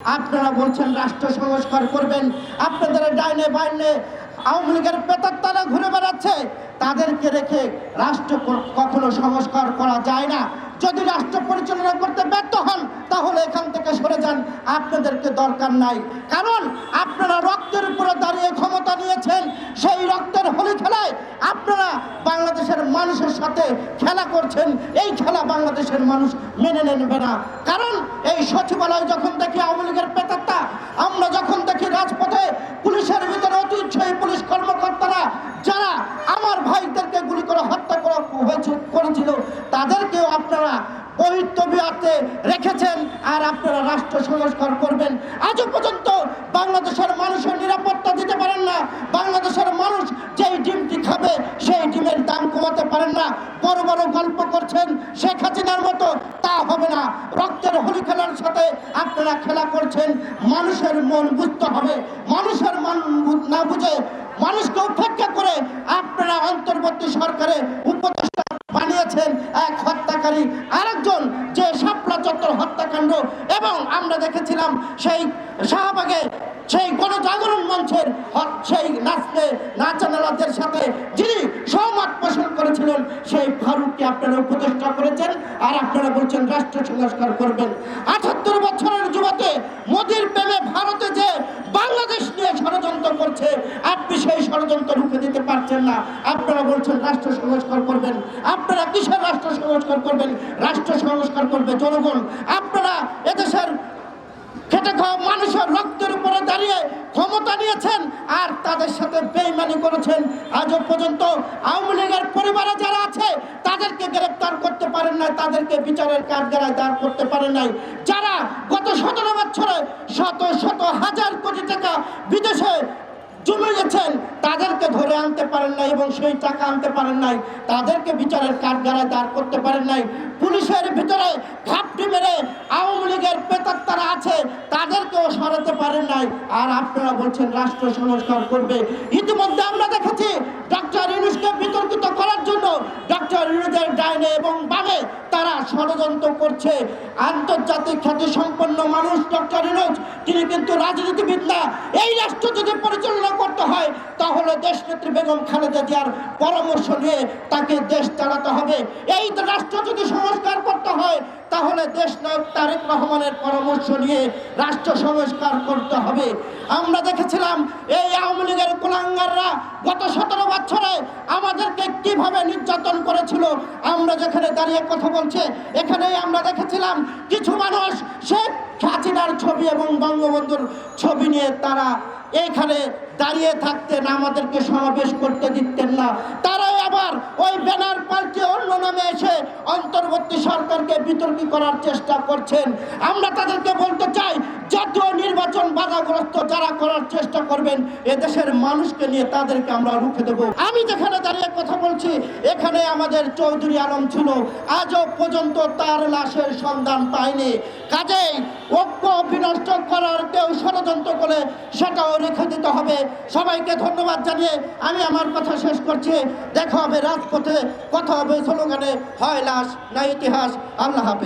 আপনারা বলছেন রাষ্ট্র সংস্কার করবেন, আপনাদের ডাইনে বাইনে আওয়ামী লীগের পেতাত্তারা ঘুরে বেড়াচ্ছে, তাদেরকে রেখে রাষ্ট্র কখনো সংস্কার করা যায় না। যদি রাষ্ট্র পরিচালনা করতে ব্যর্থ হন, তাহলে এখান থেকে সরে যান, আপনাদেরকে দরকার নাই। কারণ আপনারা রক্তের উপরে দাঁড়িয়ে ক্ষমতা নিয়েছেন, সেই রক্তের হোলি খেলায় আপনারা বাংলাদেশের মানুষের সাথে খেলা করছেন, এই খেলা বাংলাদেশের মানুষ মেনে নেবে না। কারণ এই সচিবালয় যখন দেখি আওয়ামী লীগের পেতাত্তা আমরা যখন দেখি রাজপথে পুলিশের ভিতরে অতি পুলিশ কর্মকর্তারা, যারা আমার ভাইদেরকে গুলি করে হত্যা করা হয়েছে, করেছিল, তাদেরকেও আপনারা পবিত্রবিয়াতে রেখেছেন আর আপনারা রাষ্ট্র সংস্কার করবেন। আজও পর্যন্ত বাংলাদেশের মানুষের নিরাপত্তা দিতে পারেন না। বাংলাদেশের মানুষ যেই ডিমটি খাবে, সেই ডিমের দাম কমাতে পারেন না। গল্প করছেন শেখ হাসিনার মতো, তা হবে না। রক্তের হোলি খেলার সাথে আপনারা খেলা করছেন, মানুষের মন বুঝতে হবে। মানুষের মন না বুঝে মানুষকে উপেক্ষা করে আপনারা অন্তর্বর্তী সরকারে উপদেষ্টা বানিয়েছেন এক হত্যাকারী। আরেকজন যে শাপলা চত্বর হত্যাকাণ্ড, এবং আমরা দেখেছিলাম সেই শাহবাগে সেই গণজাগরণ মঞ্চের সেই নাচতে নাচানালাদের সাথে যিনি সহমত পোষণ করেছিলেন, সেই ফারুককে আপনারা উপদেষ্টা করেছেন আর আপনারা বলছেন রাষ্ট্র সংস্কার করবেন। আঠাত্তর বছরের যুবতে মোদির প্রেমে ভারতে যে বাংলাদেশ নিয়ে ষড়যন্ত্র করছে, আপনি সেই ষড়যন্ত্র রুখে দিতে পারছেন না। আপনারা বলছেন রাষ্ট্র সংস্কার করবেন। আপনারা কিসের রাষ্ট্র সংস্কার করবেন? রাষ্ট্র সংস্কার করবে জনগণ। আপনারা এদেশের খেটে খাওয়া মানুষের দাঁড়িয়ে ক্ষমতা নিয়েছেন আর তাদের সাথে বেইমানি করেছেন। আজও পর্যন্ত আওয়ামী লীগের পরিবারে যারা আছে, তাদেরকে গ্রেপ্তার করতে পারেন নাই, তাদেরকে বিচারের কাঠগড়ায় দাঁড় করতে পারেন নাই। যারা গত সতেরো বছরে শত শত হাজার কোটি টাকা বিদেশে জমিয়েছেন, তাদেরকে ধরে আনতে পারেন নাই এবং সেই টাকা আনতে পারেন নাই। তাদেরকে বিচারের কাঠগড়ায় দাঁড় করতে পারেন নাই। পুলিশের ভিতরে ঘাপটি মেরে আওয়ামী লীগের পেতাত্তারা আছে তাদেরকেও সরাতে পারেন নাই আর আপনারা বলছেন রাষ্ট্র সংস্কার করবে। ইতিমধ্যে আমরা দেখেছি ডক্টর ইউনুসকে বিতর্কিত করার জন্য ডক্টর ইউনুসের ডাইনে এবং বামে তারা ষড়যন্ত্র করছে। আন্তর্জাতিক খ্যাতি সম্পন্ন মানুষ ডক্টর ইউনুস, তিনি কিন্তু রাজনীতিবিদ না। এই রাষ্ট্র যদি পরিচালনা করতে হয়, তাহলে দেশ নেত্রী বেগম খালেদা জিয়ার পরামর্শ নিয়ে তাকে দেশ চালাতে হবে। এই রাষ্ট্র যদি সংস্কার করতে হয় তাহলে দেশ নায়ক তারেক রহমানের পরামর্শ নিয়ে রাষ্ট্র সংস্কার করতে হবে। আমরা দেখেছিলাম এই আওয়ামী লীগের কুলাঙ্গাররা গত সতেরো বছরে আমাদেরকে কীভাবে নির্যাতন করেছিল, আমরা যেখানে দাঁড়িয়ে কথা বলছে, এখানেই আমরা দেখেছিলাম কিছু মানুষ শেখ হাসিনার ছবি এবং বঙ্গবন্ধুর ছবি নিয়ে তারা এখানে দাঁড়িয়ে থাকতেন, আমাদেরকে সমাবেশ করতে দিতেন না। তারাই আবার অন্তর্বর্তী সরকারকে বিতর্কী করার চেষ্টা করছেন। আমরা তাদেরকে বলতে চাই, জাতীয় নির্বাচন বাধাগ্রস্ত যারা করার চেষ্টা করবেন, এদেশের মানুষকে নিয়ে তাদেরকে আমরা রুখে দেব। আমি যেখানে দাঁড়িয়ে কথা বলছি, এখানে আমাদের চৌধুরী আলম ছিল। আজও পর্যন্ত তার লাশের সন্ধান পায়নি। কাজেই ঐক্য বিনষ্ট করার কেউ ষড়যন্ত্র করে সেটাও রেখে দিতে হবে। সবাইকে ধন্যবাদ জানিয়ে আমি আমার কথা শেষ করছি। দেখা হবে রাজপথে, কথা হবে স্লোগানে, হয় লাশ না ইতিহাস। আল্লাহ হাফেজ।